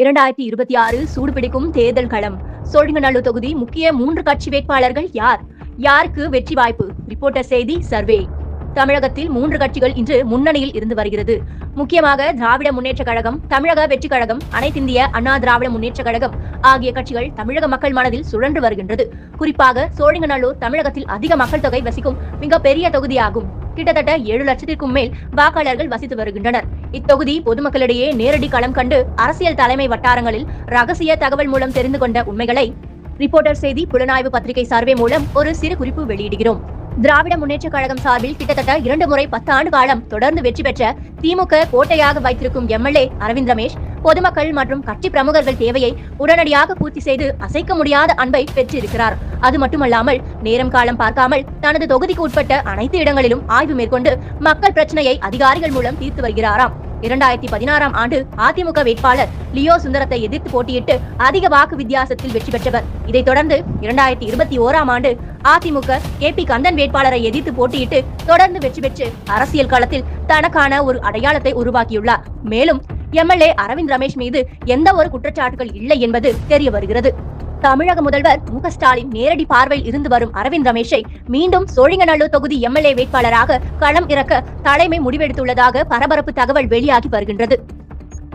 இரண்டாயிரத்தி இருபத்தி ஆறு சூடுபிடிக்கும் தேர்தல் களம். சோழிங்கநல்லூர் தொகுதி முக்கிய மூன்று கட்சி வேட்பாளர்கள் யார்? யாருக்கு வெற்றி வாய்ப்பு? ரிப்போர்ட்டர் செய்தி சர்வே. தமிழகத்தில் மூன்று கட்சிகள் இன்று முன்னணியில் இருந்து வருகிறது. முக்கியமாக திராவிட முன்னேற்ற கழகம் தமிழக வெற்றி கழகம் அனைத்திந்திய அண்ணா திராவிட முன்னேற்ற கழகம் ஆகிய கட்சிகள் தமிழக மக்கள் மனதில் சுழன்று வருகின்றது. குறிப்பாக சோழிங்கநல்லூர் தமிழகத்தில் அதிக மக்கள் தொகை வசிக்கும் மிக பெரிய தொகுதியாகும். கிட்டத்தட்ட ஏழு லட்சத்திற்கும் மேல் வாக்காளர்கள் வசித்து வருகின்றனர். இத்தொகுதி பொதுமக்களிடையே நேரடி களம் கண்டு அரசியல் தலைமை வட்டாரங்களில் ரகசிய தகவல் மூலம் தெரிந்து கொண்ட உண்மைகளை ரிப்போர்ட்டர் செய்தி புலனாய்வு பத்திரிகை சர்வே மூலம் ஒரு சிறு குறிப்பு வெளியிடுகிறோம். திராவிட முன்னேற்ற கழகம் சார்பில் கிட்டத்தட்ட இரண்டு முறை பத்து ஆண்டு காலம் தொடர்ந்து வெற்றி பெற்ற திமுக கோட்டையாக வைத்திருக்கும் எம்எல்ஏ அரவிந்த் ரமேஷ் பொதுமக்கள் மற்றும் கட்சி பிரமுகர்கள் தேவையை உடனடியாக பூர்த்தி செய்து அசைக்க முடியாத அன்பை பெற்றிருக்கிறார். அது மட்டுமல்லாமல் நேரம் காலம் பார்க்காமல் தனது தொகுதிக்கு உட்பட்ட அனைத்து இடங்களிலும் ஆய்வு மேற்கொண்டு மக்கள் பிரச்சனையை அதிகாரிகள் மூலம் தீர்த்து வருகிறாராம். இரண்டாயிரத்தி பதினாறாம் ஆண்டு அதிமுக வேட்பாளர் லியோ சுந்தரத்தை எதிர்த்து போட்டியிட்டு அதிக வாக்கு வித்தியாசத்தில் வெற்றி பெற்றவர். இதைத் தொடர்ந்து இரண்டாயிரத்தி இருபத்தி ஓராம் ஆண்டு அதிமுக கே பி கந்தன் வேட்பாளரை எதிர்த்து போட்டியிட்டு தொடர்ந்து வெற்றி பெற்று அரசியல் களத்தில் தனக்கான ஒரு அடையாளத்தை உருவாக்கியுள்ளார். மேலும் எம்எல்ஏ அரவிந்த் ரமேஷ் மீது எந்த ஒரு குற்றச்சாட்டுகள் இல்லை என்பது தெரிய வருகிறது. தமிழக முதல்வர் மு ஸ்டாலின் நேரடி பார்வையில் இருந்து வரும் அரவிந்த் ரமேஷை மீண்டும் சோழிங்கநல்லூர் தொகுதி எம்எல்ஏ வேட்பாளராக களம் இறக்க தலைமை முடிவெடுத்துள்ளதாக பரபரப்பு தகவல் வெளியாகி வருகின்றது.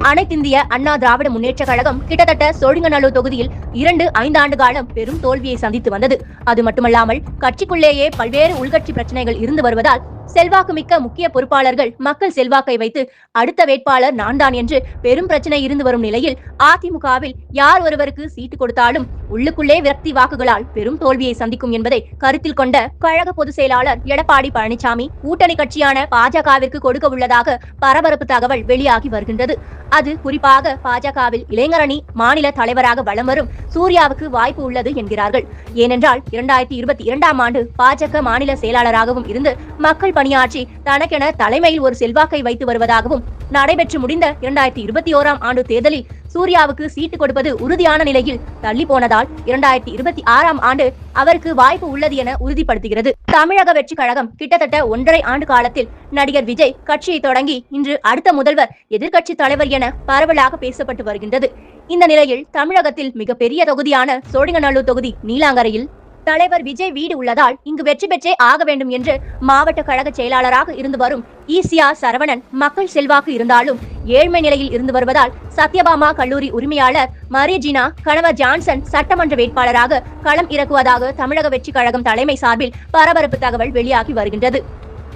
அனைத்திந்திய அண்ணா திராவிட முன்னேற்ற கழகம் கிட்டத்தட்ட சோழிங்கநல்லூர் தொகுதியில் இரண்டு ஐந்தாண்டு காலம் பெரும் தோல்வியை சந்தித்து வந்தது. அது மட்டுமல்லாமல் கட்சிக்குள்ளேயே பல்வேறு உள்கட்சி பிரச்சனைகள் இருந்து வருவதால் செல்வாக்குமிக்க முக்கிய பொறுப்பாளர்கள் மக்கள் செல்வாக்கை வைத்து அடுத்த வேட்பாளர் நான் தான் என்று பெரும் பிரச்சனை இருந்து வரும் நிலையில் அதிமுகவில் யார் ஒருவருக்கு சீட்டு கொடுத்தாலும் உள்ளுக்குள்ளே விரக்தி வாக்குகளால் பெரும் தோல்வியை சந்திக்கும் என்பதை கருத்தில் கொண்ட கழக பொதுச் செயலாளர் எடப்பாடி பழனிசாமி கூட்டணி கட்சியான பாஜகவிற்கு கொடுக்க உள்ளதாக பரபரப்பு தகவல் வெளியாகி வருகின்றது. அது குறிப்பாக பாஜகவில் இளைஞரணி மாநில தலைவராக வலம் வரும் சூர்யாவுக்கு வாய்ப்பு உள்ளது என்கிறார்கள். ஏனென்றால் இரண்டாயிரத்தி இருபத்தி இரண்டாம் ஆண்டு பாஜக மாநில செயலாளராகவும் இருந்து மக்கள் பணியாற்றி தனக்கென தலைமையில் ஒரு செல்வாக்கை வைத்து வருவதாகவும் நடைபெற்று முடிந்த இரண்டாயிரத்தி இருபத்தி ஓராம் ஆண்டு தேர்தலில் சூர்யாவுக்கு சீட்டு கொடுப்பது உறுதியான நிலையில் தள்ளி போனதால் இரண்டாயிரத்தி இருபத்தி ஆறாம் ஆண்டு அவருக்கு வாய்ப்பு உள்ளது என உறுதிப்படுத்துகிறது. தமிழக வெற்றி கழகம் கிட்டத்தட்ட ஒன்றரை ஆண்டு காலத்தில் நடிகர் விஜய் கட்சியை தொடங்கி இன்று அடுத்த முதல்வர் எதிர்க்கட்சி தலைவர் என பரவலாக பேசப்பட்டு வருகின்றது. இந்த நிலையில் தமிழகத்தில் மிகப்பெரிய தொகுதியான சோழிங்கநல்லூர் தொகுதி நீலாங்கரையில் தலைவர் விஜய் வீடு உள்ளதால் இங்கு வெற்றி பெற்றே ஆக வேண்டும் என்று மாவட்ட கழக செயலாளராக இருந்து வரும் ஈசியா சரவணன் மக்கள் செல்வாக்கு இருந்தாலும் ஏழ்மை நிலையில் இருந்து வருவதால் சத்யபாமா கல்லூரி உரிமையாளர் மரியஜினா கணவர் ஜான்சன் சட்டமன்ற வேட்பாளராக களம் இறக்குவதாக தமிழக வெற்றி கழகம் தலைமை சார்பில் பரபரப்பு தகவல் வெளியாகி வருகின்றது.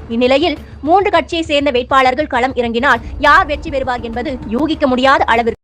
இந்நிலையில் மூன்று கட்சியை சேர்ந்த வேட்பாளர்கள் களம் இறங்கினால் யார் வெற்றி பெறுவார் என்பது யூகிக்க முடியாத அளவிற்கு